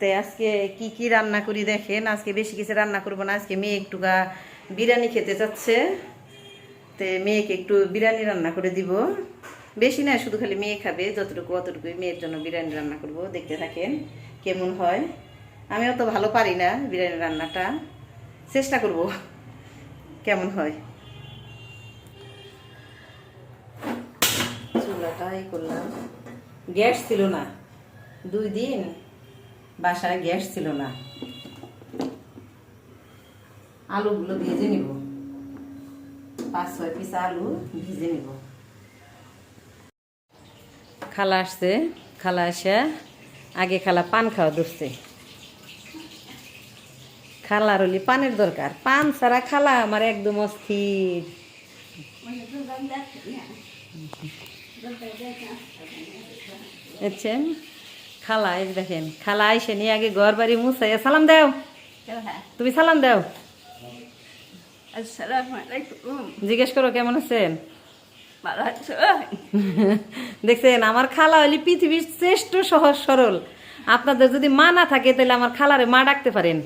তে আজকে কি কি রান্না করি দেখেন, আজকে বেশি কিছু রান্না করব না, আজকে মেয়ে একটুকা বিরিয়ানি খেতে চাচ্ছে। তে মেয়েকে একটু বিরিয়ানি রান্না করে দিব। বেশি না, শুধু খালি মেয়ে খাবে, যতটুকু অতটুকুই মেয়ের জন্য বিরিয়ানি রান্না করব, দেখতে থাকেন কেমন হয়। আমি অত ভালো পারি না বিরিয়ানি রান্নাটা। চেষ্টা করব, কেমন হয়। চুলাটাই করলাম। গ্যাস ছিল না, দুই দিন। বাসায় গ্যাস ছিল না। আলুগুলো ভেজে নিব। পাঁচ ছয় পিস আলু ভেজে নিব। খালা আসছে খালা আসে আগে খালা পান খাওয়া ধরছে। খালার হলি পানের দরকার। পান ছাড়া খালা আমার একদম অস্থির। বুঝছেন খালা এই দেখেন খালা আইসে নিয়ে আগে ঘর বাড়ি মুছাইয়া সালাম দাও। তুমি সালাম দাও। জিজ্ঞেস করো কেমন আছেন? দেখছেন আমার খালা হলি পৃথিবীর শ্রেষ্ঠ সহজ সরল। আপনাদের যদি মা না থাকে তাহলে আমার খালারে মা ডাকতে পারেন।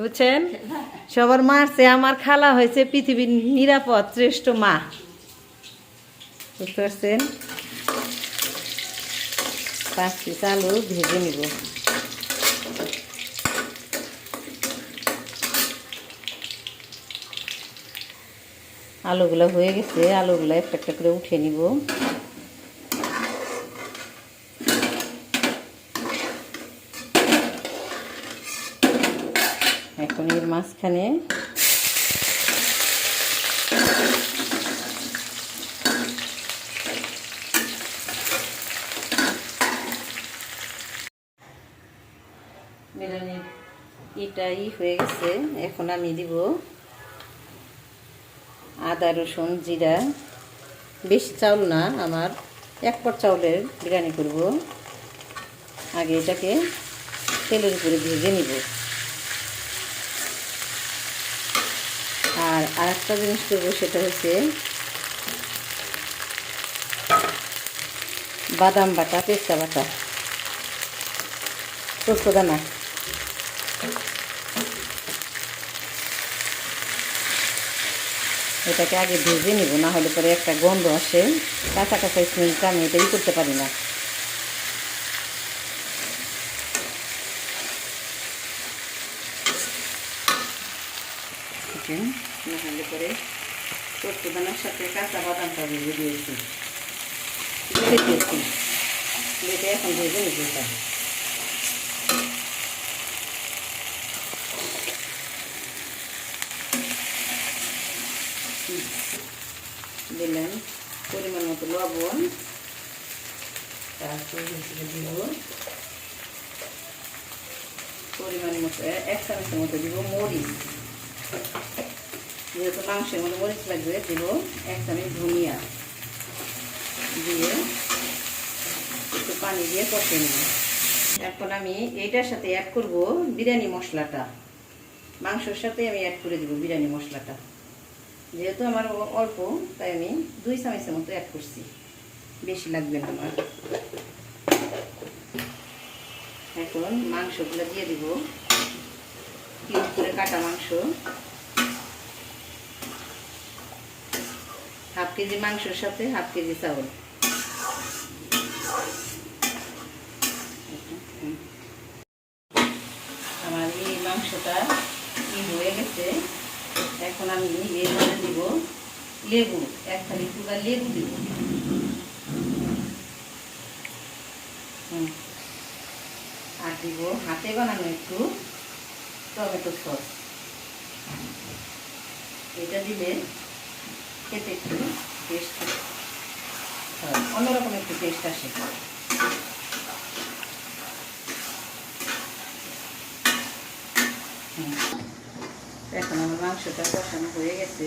বুঝছেন? সবার মার চেয়ে আমার খালা হয়েছে পৃথিবীর নিরাপদ শ্রেষ্ঠ মা। বুঝতে পারছেন? পাঁচ পিস আলু ভেজে নিব। আলুগুলো হয়ে গেছে, আলুগুলো একটা একটা করে উঠে নিব। এখন এর মাঝখানে এটাই হয়ে গেছে। এখন আমি দিব আদা, রসুন, জিরা। বেশি চাউল না, আমার এক পট চাউলের বিরিয়ানি করব। আগে এটাকে তেলের উপরে ভেজে নিব। আর আরেকটা জিনিস করব, সেটা হচ্ছে বাদাম বাটা, পেস্তা বাটা পোস্ত দানা। এটাকে আগে ভেজে নিব না হলে পরে একটা গন্ধ আসে। কাঁচা কাঁচা স্মেলটা আমি এটাই করতে পারি না। না হলে পরে সাথে কাঁচা বাদামটা ভেজে দিয়েছি। ভেজে দিয়েছি। ভেজে এখন ভেজে নিব দিলাম পরিমাণ মতো লবণ। তারপর দিব। পরিমাণ মতো, এক চামচের মতো দিব মরিচ। যেহেতু মাংসের মধ্যে মরিচ লাগবে, দিব এক চামচ ধনিয়া। দিয়ে একটু পানি দিয়ে কষে নেব। এখন আমি এইটার সাথে অ্যাড করব বিরিয়ানি মশলাটা। মাংসের সাথে আমি অ্যাড করে দিব বিরিয়ানি মশলাটা। যেহেতু আমার অল্প, তাই আমি দুই চামচের মতো অ্যাড করছি। বেশি লাগবে না আমার। এখন মাংসগুলো দিয়ে দিব। কিউব করে কাটা মাংস। হাফ কেজি মাংসের সাথে হাফ কেজি চাউল আমার এই মাংসটা ই হয়ে গেছে এখন আমি এর দিব লেবু, এক খালি টুকা লেবু দিব। আর দিব হাতে বানানো একটু টমেটো সস এটা দিলে খেতে একটু টেস্ট অন্যরকম একটু টেস্ট আসে হুম। এখন আমার মাংসটা কষানো হয়ে গেছে।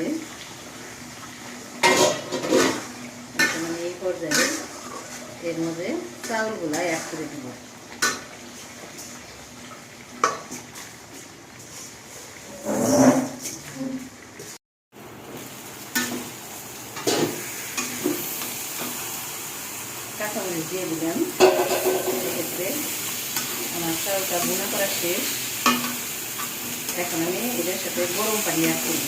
আমি এই পর্যায়ে এর মধ্যে চাউলগুলা অ্যাড করে দিব। কাঁচামরিচ দিয়ে দিলাম। এক্ষেত্রে আমার চাউলটা বুনা করা শেষ। এখন আমি এটার সাথে গরম পানি অ্যাড করব।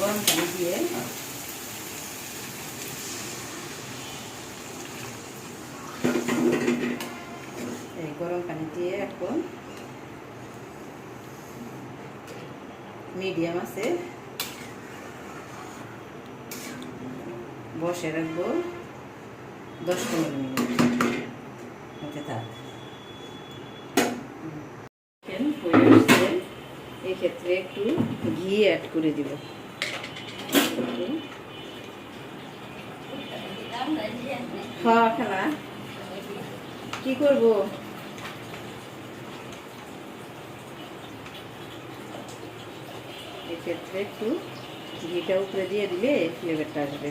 গরম পানি দিয়ে এই গরম পানি দিয়ে এখন মিডিয়াম আছে। বসে রাখব। দশ পনেরো মিনিট। থাক। এক্ষেত্রে একটু ঘি অ্যাড করে দিব। খাওয়া কি করব? এক্ষেত্রে একটু ঘিটা উপরে দিয়ে দিলে ফ্লেভারটা আসবে।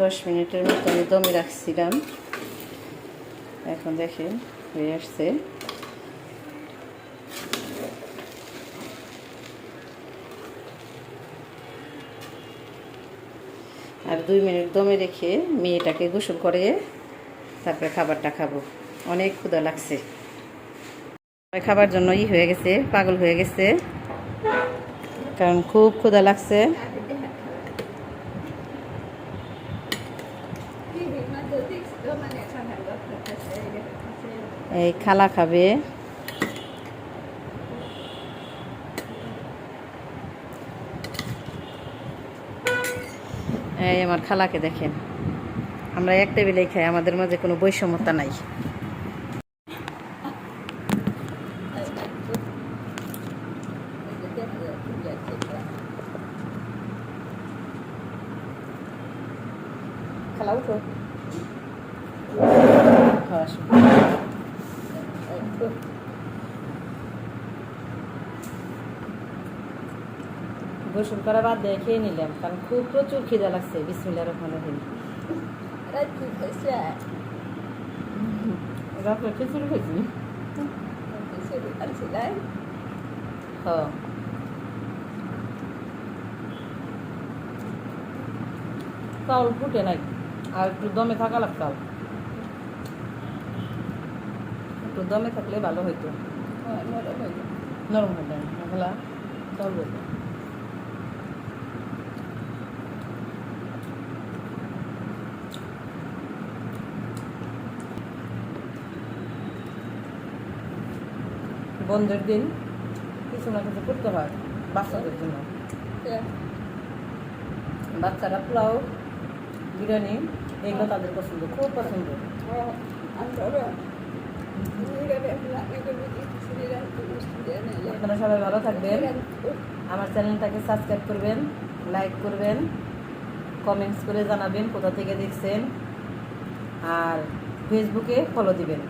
দশ মিনিটের মতো আমি দমে রাখছিলাম। এখন দেখেন, হয়ে আসছে। আর দুই মিনিট দমে রেখে মেয়েটাকে গোসল করে তারপরে খাবারটা খাব। অনেক ক্ষুধা লাগছে। খাবার জন্য ই হয়ে গেছে, পাগল হয়ে গেছে। কারণ খুব ক্ষুধা লাগছে। এই খালা খাবে। এই আমার খালাকে দেখেন। আমরা এক টেবিলেই খাই, আমাদের মাঝে কোনো বৈষম্যতা নাই খালা উঠো খাওয়া। গোসল করা বাদ দিয়ে খেয়ে নিলাম, কারণ খুব প্রচুর খিদা লাগছে। বিসমিল্লা রহমান রহিম। রাত্রে খিচুড়ি খেয়েছি হ্যাঁ চাউল ফুটে নাই, আর একটু দমে থাকা লাগতাম একটু দমে থাকলে ভালো হইতো। নরম হতো বন্ধের দিন কিছু না কিছু করতে হয় বাচ্চাদের জন্য। বাচ্চারা পোলাও বিরিয়ানি এগুলো তাদের পছন্দ খুব পছন্দ। আপনারা সবাই ভালো থাকবেন। আমার চ্যানেলটাকে সাবস্ক্রাইব করবেন লাইক করবেন কমেন্টস করে জানাবেন কোথা থেকে দেখছেন। আর ফেসবুকে ফলো দিবেন।